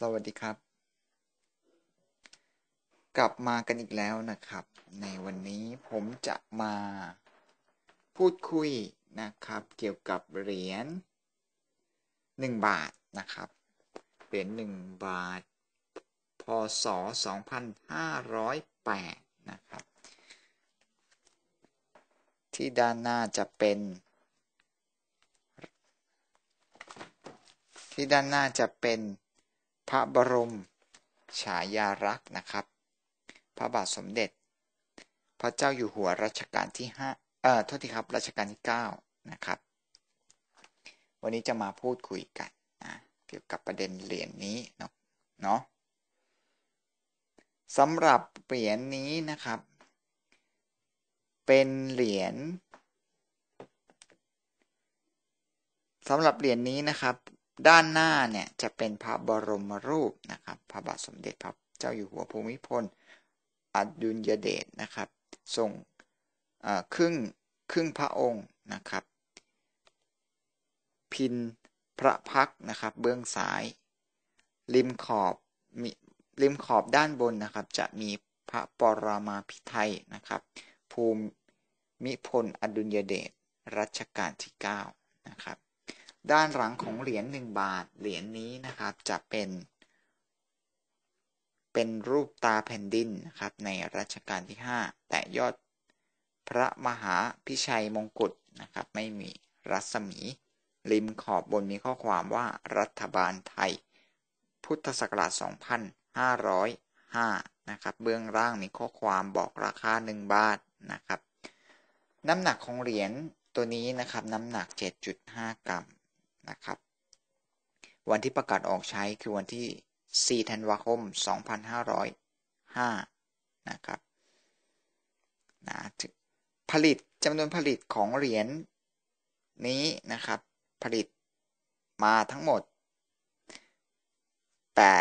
สวัสดีครับ กลับมากันอีกแล้วนะครับ ในวันนี้ผมจะมาพูดคุยนะครับ เกี่ยวกับเหรียญ1บาทนะครับ เหรียญ1บาท พศ 2508 นะครับ ที่ด้านหน้าจะเป็นที่ด้านหน้าจะเป็น พระบรม ฉายาลักษณ์นะครับ พระบาทสมเด็จ พระเจ้าอยู่หัวรัชกาลที่5เอ่อโทษทีครับรัชกาลที่9นะครับ วันนี้จะมาพูดคุยกันนะเกี่ยวกับประเด็นเหรียญนนี้เนาะเนาะสำหรับเหรียญนี้นะครับ เป็นเหรียญสำหรับเหรียญนี้นะครับ ด้านหน้าเนี่ยจะเป็นพระบรมรูปนะครับ พระบาทสมเด็จพระเจ้าอยู่หัวภูมิพลอดุลยเดชนะครับทรงครึ่งครึ่งพระองค์นะครับ พินพระพักนะครับ เบื้องซ้าย ริมขอบมีริมขอบด้านบนนะครับ จะมีพระปรมาภิไธยนะครับ ภูมิพลอดุลยเดชรัชกาลที่ 9 นะครับ ด้านหลังของเหรียญ1บาทเหรียญนี้นะครับ จะเป็น เป็นรูปตาแผ่นดินนะครับ ในรัชกาลที่ 5 แต่ยอดพระมหาพิชัยมงกุฎนะครับ ไม่มีรัศมี ริมขอบบนมีข้อความว่ารัฐบาลไทย พุทธศักราช 2505 นะครับ เบื้องล่างมีข้อความบอกราคา 1 บาทนะครับ น้ำหนักของเหรียญตัวนี้นะครับ น้ำหนัก 7.5 กรัม นะครับ วันที่ประกาศออกใช้คือวันที่ 4 ธันวาคม 2505 นะครับนะผลิตจำนวนผลิตของเหรียญนี้นะครับ ผลิตมาทั้งหมด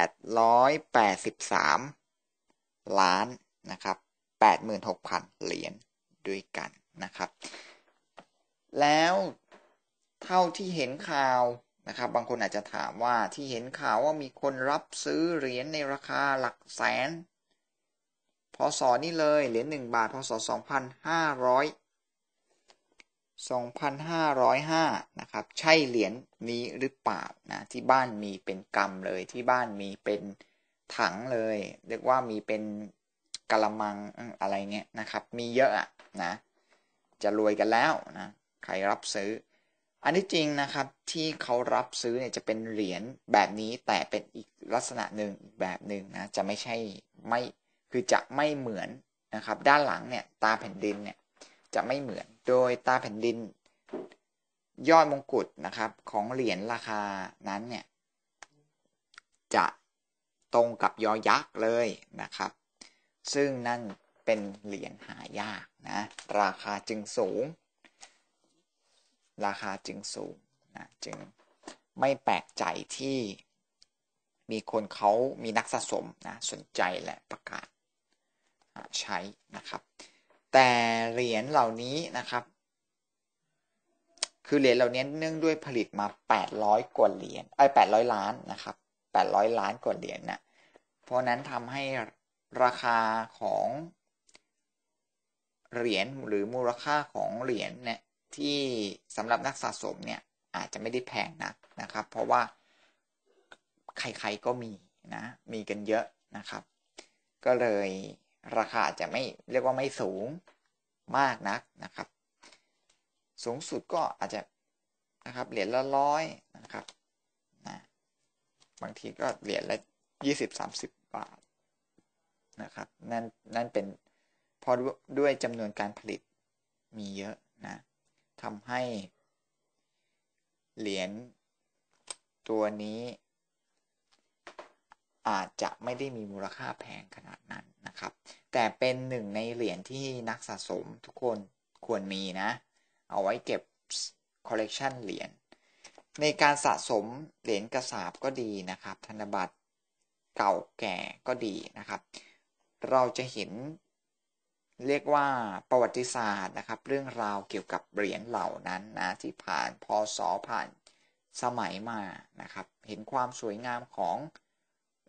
883 ล้านนะครับ 86,000 เหรียญด้วยกันนะครับ แล้ว เท่าที่เห็นข่าวนะครับ บางคนอาจจะถามว่าที่เห็นข่าวว่ามีคนรับซื้อเหรียญในราคาหลักแสน พศนี่เลยเหรียญ1บาท พศ2500 2505นห้าร้อยห้านะครับ ใช่เหรียญนี้หรือเปล่านะที่บ้านมีเป็นกำเลยที่บ้านมีเป็นถังเลย เรียกว่ามีเป็นกะละมังอะไรเงี้ยนะครับ มีเยอะอะนะ จะรวยกันแล้วนะ ใครรับซื้อ อันที่จริงนะครับที่เขารับซื้อเนี่ยจะเป็นเหรียญแบบนี้แต่เป็นอีกลักษณะหนึ่งแบบหนึ่งนะจะไม่ใช่ไม่คือจะไม่เหมือนนะครับ ด้านหลังเนี่ยตาแผ่นดินเนี่ยจะไม่เหมือนโดยตาแผ่นดิน ยอดมงกุฎนะครับ ของเหรียญราคานั้นเนี่ยจะตรงกับยอยักษ์เลยนะครับ ซึ่งนั่นเป็นเหรียญหายากนะราคาจึงสูง ราคาจึงสูงนะจึงไม่แปลกใจที่มีคนเขามีนักสะสมนะสนใจและประกาศใช้นะครับ แต่เหรียญเหล่านี้นะครับ คือเหรียญเหล่านี้เนื่องด้วยผลิตมา 800 กว่าเหรียญไอ้800 ล้านนะครับ800 ล้านกว่าเหรียญนะเพราะนั้นทำให้ราคาของเหรียญหรือมูลค่าของเหรียญเนี่ย ที่สำหรับนักสะสมเนี่ยอาจจะไม่ได้แพงนักนะครับ เพราะว่าใครๆก็มีนะมีกันเยอะนะครับ ก็เลยราคาจะไม่เรียกว่าไม่สูงมากนักนะครับ สูงสุดก็อาจจะนะครับเหรียญละร้อยนะครับนะบางทีก็เหรียญละยี่สิบสามสิบบาทนะครับนั่นนั่นเป็นพอด้วยจำนวนการผลิตมีเยอะนะ ทำให้ เหรียญตัวนี้ อาจจะไม่ได้มีมูลค่าแพงขนาดนั้นนะครับ แต่เป็นหนึ่งในเหรียญที่นักสะสมทุกคนควรมีนะ เอาไว้เก็บคอลเลกชันเหรียญในการสะสมเหรียญกระสาบก็ดีนะครับ ธนบัตรเก่าแก่ก็ดีนะครับ เราจะเห็น เรียกว่าประวัติศาสตร์นะครับ เรื่องราวเกี่ยวกับเหรียญเหล่านั้นนะที่ผ่านพศผ่านสมัยมานะครับ เห็นความสวยงามของ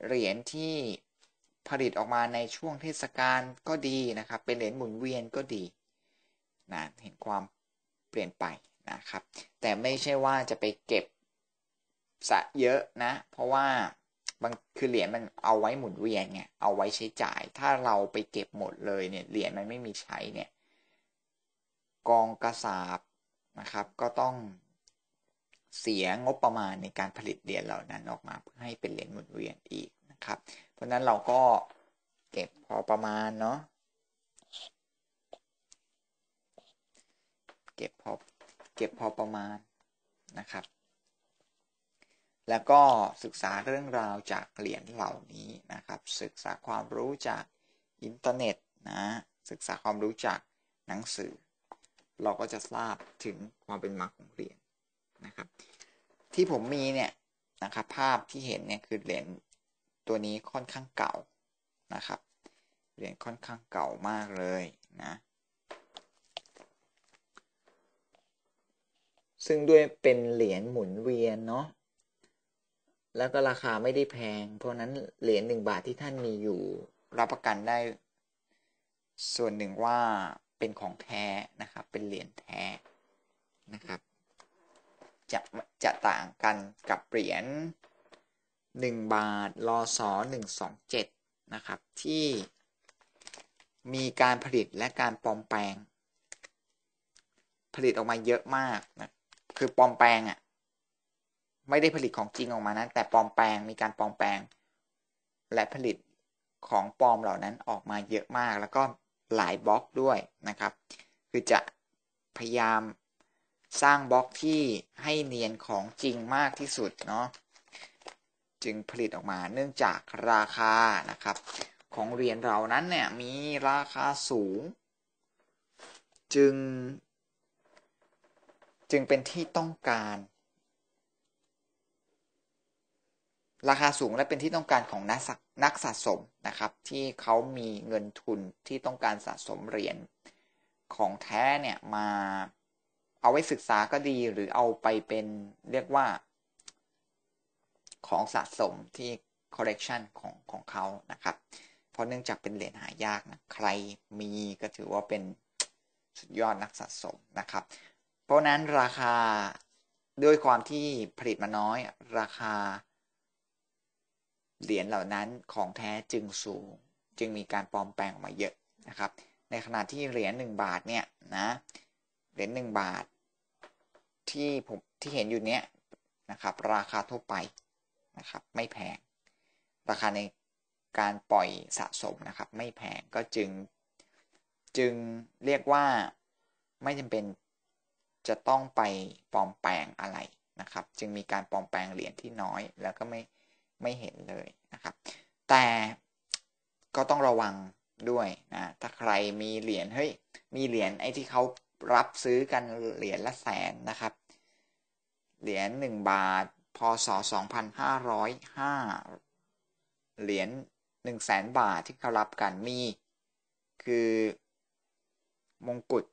เหรียญที่ผลิตออกมาในช่วงเทศกาลก็ดีนะครับ เป็นเหรียญหมุนเวียนก็ดีนะเห็นความเปลี่ยนไปนะครับ แต่ไม่ใช่ว่าจะไปเก็บสะเยอะนะ เพราะว่า บางคือเหรียญมันเอาไว้หมุนเวียนไงเอาไว้ใช้จ่าย ถ้าเราไปเก็บหมดเลยเนี่ยเหรียญมันไม่มีใช้เนี่ย กองกระสาบนะครับ ก็ต้องเสียงบประมาณในการผลิตเหรียญเหล่านั้นออกมาเพื่อให้เป็นเหรียญหมุนเวียนอีกนะครับ เพราะนั้นเราก็เก็บพอประมาณเนาะเก็บพอเก็บพอประมาณนะครับ แล้วก็ศึกษาเรื่องราวจากเหรียญเหล่านี้นะครับ ศึกษาความรู้จากอินเทอร์เน็ตนะศึกษาความรู้จากหนังสือ เราก็จะทราบถึงความเป็นมาของเหรียญนะครับ ที่ผมมีเนี่ยนะครับภาพที่เห็นเนี่ยคือเหรียญตัวนี้ค่อนข้างเก่านะครับเหรียญค่อนข้างเก่ามากเลยนะซึ่งด้วยเป็นเหรียญหมุนเวียนเนาะ แล้วก็ราคาไม่ได้แพง เพราะนั้นเหรียญหนึ่งบาทที่ท่านมีอยู่ รับประกันได้ ส่วนหนึ่งว่าเป็นของแท้นะครับ เป็นเหรียญแท้นะครับ จะจะต่างกันกับเหรียญ1บาทรอสอ127นะครับ ที่มีการผลิตและการปลอมแปลง ผลิตออกมาเยอะมากนะคือปลอมแปลงอะ ไม่ได้ผลิตของจริงออกมานะแต่ปลอมแปลงมีการปลอมแปลง และผลิตของปลอมเหล่านั้นออกมาเยอะมาก แล้วก็หลายบล็อกด้วยนะครับ คือจะพยายามสร้างบล็อกที่ให้เนียนของจริงมากที่สุดเนาะจึงผลิตออกมาเนื่องจากราคานะครับ ของเหรียญเรานั้นเนี่ยมีราคาสูง จึง จึงเป็นที่ต้องการ ราคาสูงและเป็นที่ต้องการของนักนักสะสมนะครับ ที่เขามีเงินทุนที่ต้องการสะสมเหรียญของแท้เนี่ยมาเอาไว้ศึกษาก็ดีหรือเอาไปเป็นเรียกว่า ของสะสมที่ collection ของของเขานะครับ เพราะเนื่องจากเป็นเหรียญหายากนะใครมีก็ถือว่าเป็นสุดยอดนักสะสมนะครับ เพราะนั้นราคาด้วยความที่ผลิตมาน้อย ราคา เหรียญเหล่านั้นของแท้จึงสูง จึงมีการปลอมแปลงออกมาเยอะนะครับ ในขณะที่เหรียญ1บาทเนี่ยนะเหรียญ1บาท ที่ผมที่เห็นอยู่เนี้ยนะครับ ราคาทั่วไปนะครับ ไม่แพง ราคาในการปล่อยสะสมนะครับ ไม่แพงก็จึงจึงเรียกว่าไม่จำเป็นจะต้องไปปลอมแปลงอะไรนะครับ จึงมีการปลอมแปลงเหรียญที่น้อย แล้วก็ไม่ ไม่เห็นเลยนะครับ แต่ก็ต้องระวังด้วยนะถ้าใครมีเหรียญเฮ้ยมีเหรียญไอ้ที่เขารับซื้อกันเหรียญละแสนนะครับ เหรียญ1บาทพศ2505เหรียญ1แสนบาทที่เขารับกันมีคือมงกุฎ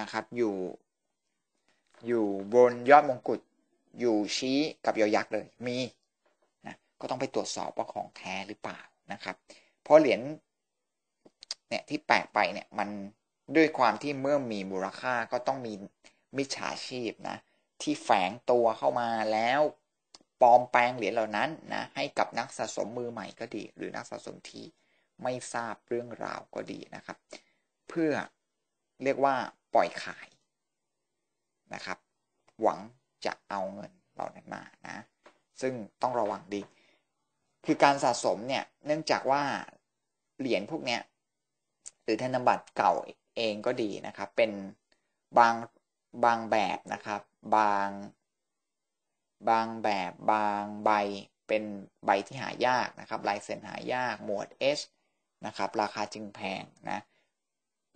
นะครับอยู่ อยู่บนยอดมงกุฎอยู่ชี้กับยอยักษ์เลยมี ก็ต้องไปตรวจสอบว่าของแท้หรือเปล่านะครับ เพราะเหรียญเนี่ยที่แปลกไปเนี่ยมันด้วยความที่เมื่อมีมูลค่าก็ต้องมีมิจฉาชีพนะที่แฝงตัวเข้ามาแล้วปลอมแปลงเหรียญเหล่านั้นนะให้กับนักสะสมมือใหม่ก็ดี หรือนักสะสมที่ไม่ทราบเรื่องราวก็ดีนะครับ เพื่อเรียกว่าปล่อยขายนะครับ หวังจะเอาเงินเหล่านั้นมานะ ซึ่งต้องระวังดี คือการสะสมเนี่ย เนื่องจากว่าเหรียญพวกเนี้ยหรือธนบัตรเก่าเองก็ดีนะครับ เป็นบางบางแบบนะครับ บาง บางแบบบางใบเป็นใบที่หายากนะครับลายเซ็นหายากหมวด S นะครับ ราคาจึงแพงนะ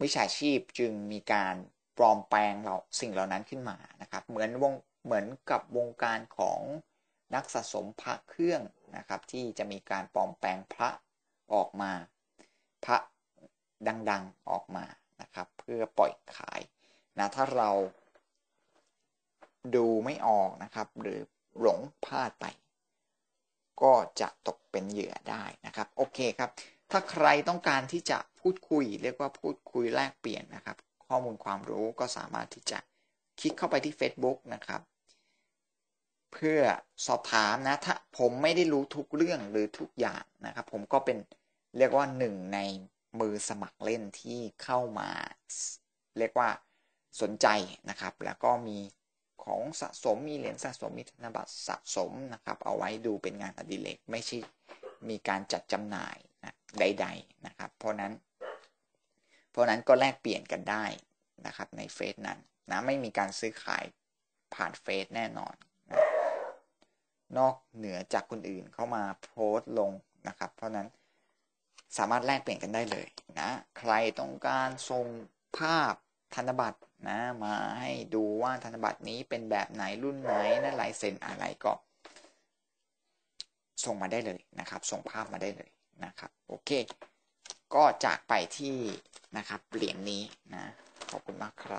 วิชาชีพจึงมีการปลอมแปลงเราสิ่งเหล่านั้นขึ้นมานะครับ เหมือนวงเหมือนกับวงการของนักสะสมพระเครื่อง นะครับ ที่จะมีการปลอมแปลงพระออกมา พระดังๆออกมานะครับ เพื่อปล่อยขายนะถ้าเราดูไม่ออกนะครับ หรือหลงพลาดไป ก็จะตกเป็นเหยื่อได้นะครับ โอเคครับ ถ้าใครต้องการที่จะพูดคุย เรียกว่าพูดคุยแลกเปลี่ยนนะครับ ข้อมูลความรู้ก็สามารถที่จะคลิกเข้าไปที่ Facebook นะครับ เพื่อสอบถามนะ ถ้าผมไม่ได้รู้ทุกเรื่องหรือทุกอย่างนะครับ ผมก็เป็นเรียกว่าหนึ่งในมือสมัครเล่นที่เข้ามา เรียกว่าสนใจนะครับ แล้วก็มีของสะสมมีเหรียญสะสมมีธนบัตรสะสมนะครับ เอาไว้ดูเป็นงานอดิเรกไม่ใช่มีการจัดจำหน่ายนะใด ๆนะครับ เพราะนั้น เพราะนั้นก็แลกเปลี่ยนกันได้นะครับในเฟซนั้นนะไม่มีการซื้อขายผ่านเฟซแน่นอน นอกเหนือจากคนอื่นเข้ามาโพสต์ลงนะครับ เพราะนั้นสามารถแลกเปลี่ยนกันได้เลยนะ ใครต้องการส่งภาพธนบัตรนะมาให้ดูว่าธนบัตรนี้เป็นแบบไหนรุ่นไหนนะลายเซ็นอะไรก็ส่งมาได้เลยนะครับ ส่งภาพมาได้เลยนะครับ โอเค ก็จากไปที่นะครับเหรียญนนี้นะ ขอบคุณมากครับ